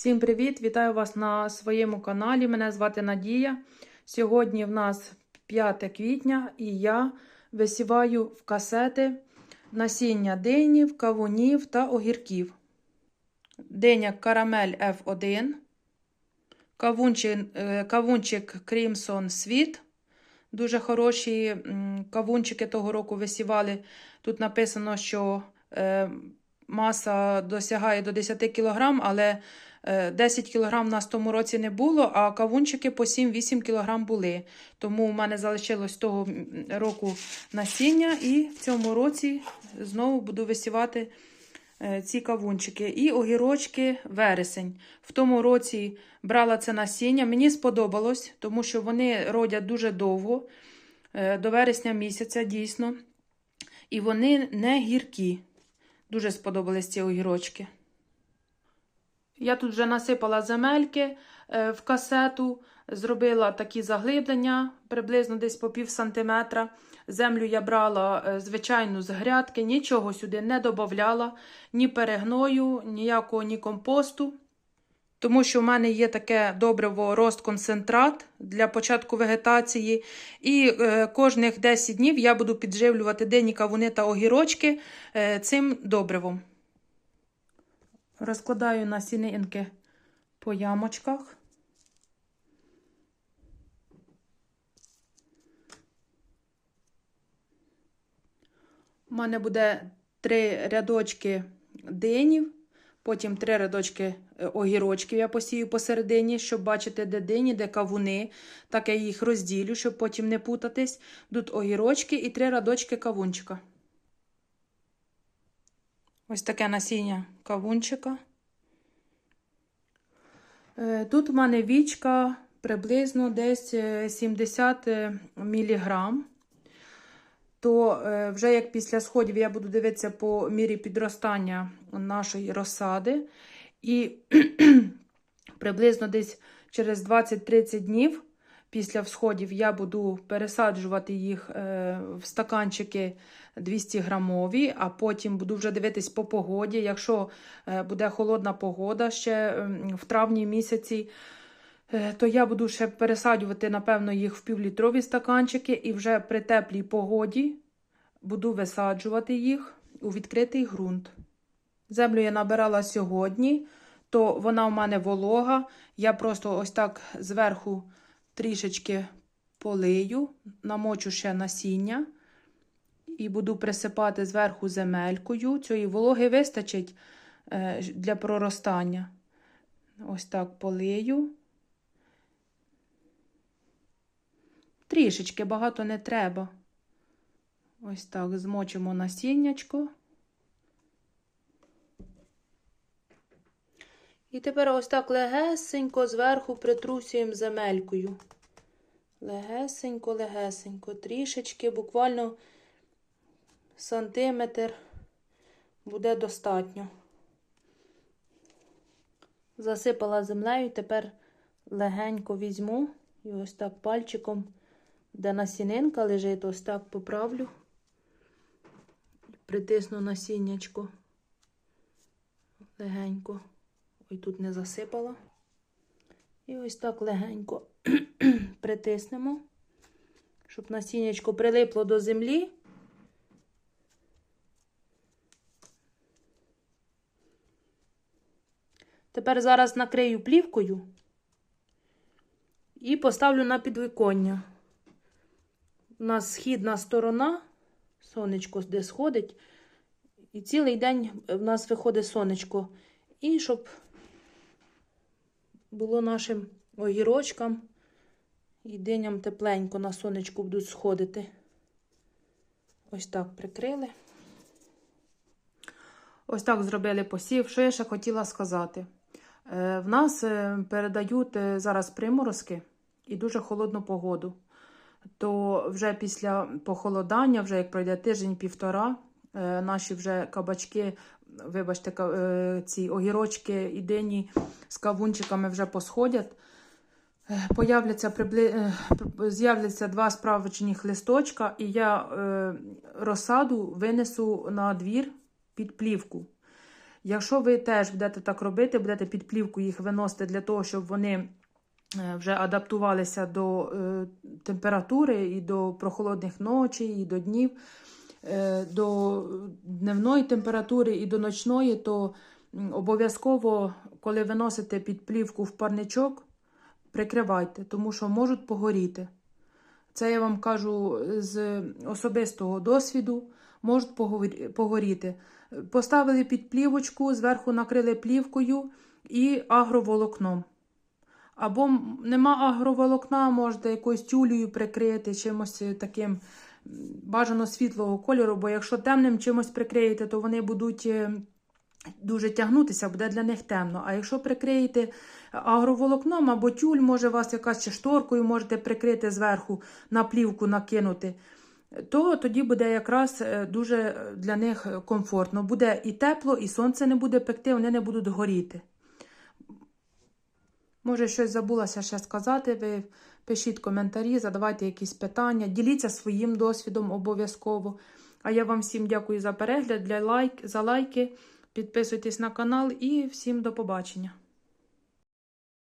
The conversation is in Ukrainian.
Всім привіт! Вітаю вас на своєму каналі. Мене звати Надія. Сьогодні в нас 5 квітня і я висіваю в касети насіння динів, кавунів та огірків. Диня карамель F1, кавунчик, е, кавунчик Crimson Sweet. Дуже хороші кавунчики того року висівали. Тут написано, що е, маса досягає до 10 кг, але е, 10 кг у нас в тому році не було, а кавунчики по 7-8 кг були. Тому у мене залишилось того року насіння, і в цьому році знову буду висівати е, ці кавунчики. І огірочки вересень. В тому році брала це насіння. Мені сподобалось, тому що вони родять дуже довго, е, до вересня місяця дійсно. І вони не гіркі. Дуже сподобались ці огірочки. Я тут вже насипала земельки е, в касету, зробила такі заглиблення приблизно десь по пів сантиметра. Землю я брала е, звичайну з грядки, нічого сюди не додавала, ні перегною, ніякого ні компосту. Тому що в мене є таке добриво рост-концентрат для початку вегетації. І е, кожних 10 днів я буду підживлювати дині, кавуни та огірочки е, цим добривом. Розкладаю насінинки по ямочках. У мене буде три рядочки динів, потім три рядочки е, огірочків я посію посередині, щоб бачити, де дині, де кавуни. Так я їх розділю, щоб потім не путатись. Тут огірочки і три рядочки кавунчика. Ось таке насіння кавунчика. Е, Тут у мене вічка приблизно десь е, 70 міліграм. То е, вже як після сходів я буду дивитися по мірі підростання нашої розсади. І приблизно десь через 20-30 днів після всходів я буду пересаджувати їх е, в стаканчики 200 грамові, а потім буду вже дивитись по погоді. Якщо е, буде холодна погода ще ем, в травні місяці, то я буду ще пересаджувати, напевно, їх в півлітрові стаканчики, і вже при теплій погоді буду висаджувати їх у відкритий ґрунт. Землю я набирала сьогодні, то вона у мене волога. Я просто ось так зверху трішечки полию, намочу ще насіння і буду присипати зверху земелькою. Цієї вологи вистачить е, для проростання. Ось так полию. Трішечки багато не треба. Ось так змочимо насіннячко. І тепер ось так легесенько зверху притрусюємо земелькою. Легесенько, легесенько, трішечки, буквально сантиметр буде достатньо. Засипала землею, тепер легенько візьму і ось так пальчиком, де насінинка лежить, ось так поправлю, притисну насіннячко легенько. Ой, тут не засипала. І ось так легенько притиснемо, щоб насіннячко прилипло до землі. Тепер зараз накрию плівкою і поставлю на підвиконня. У нас східна сторона, сонечко де сходить, і цілий день в нас виходить сонечко. І щоб було нашим огірочкам і диням тепленько на сонечку будуть сходити. Ось так прикрили. Ось так зробили посів. Що я ще хотіла сказати? Е, В нас е, передають е, зараз приморозки і дуже холодну погоду. То вже після похолодання, вже як пройде тиждень-півтора, е, наші вже кабачки, вибачте, е, ці огірочки і дині з кавунчиками вже посходять. Е, Появляться прибли... з'являться два справочних листочка, і я е, розсаду винесу на двір під плівку. Якщо ви теж будете так робити, будете під плівку їх виносити для того, щоб вони вже адаптувалися до е, температури і до прохолодних ночей, і до днів, е, до дневної температури і до ночної, то обов'язково, коли виносите під плівку в парничок, прикривайте, тому що можуть погоріти. Це я вам кажу з особистого досвіду, можуть погоріти. Поставили під плівочку, зверху накрили плівкою і агроволокном. Або нема агроволокна, можете якоюсь тюлею прикрити, чимось таким бажано світлого кольору, бо якщо темним чимось прикриєте, то вони будуть е, дуже тягнутися, буде для них темно. А якщо прикриєте агроволокном або тюль, може вас якась чи шторкою можете прикрити зверху, на плівку накинути, то тоді буде якраз е, дуже е, для них комфортно. Буде і тепло, і сонце не буде пекти, вони не будуть горіти. Може, щось забулася ще сказати. Ви пишіть коментарі, задавайте якісь питання, діліться своїм досвідом обов'язково. А я вам всім дякую за перегляд, для лайк, за лайки. Підписуйтесь на канал і всім до побачення.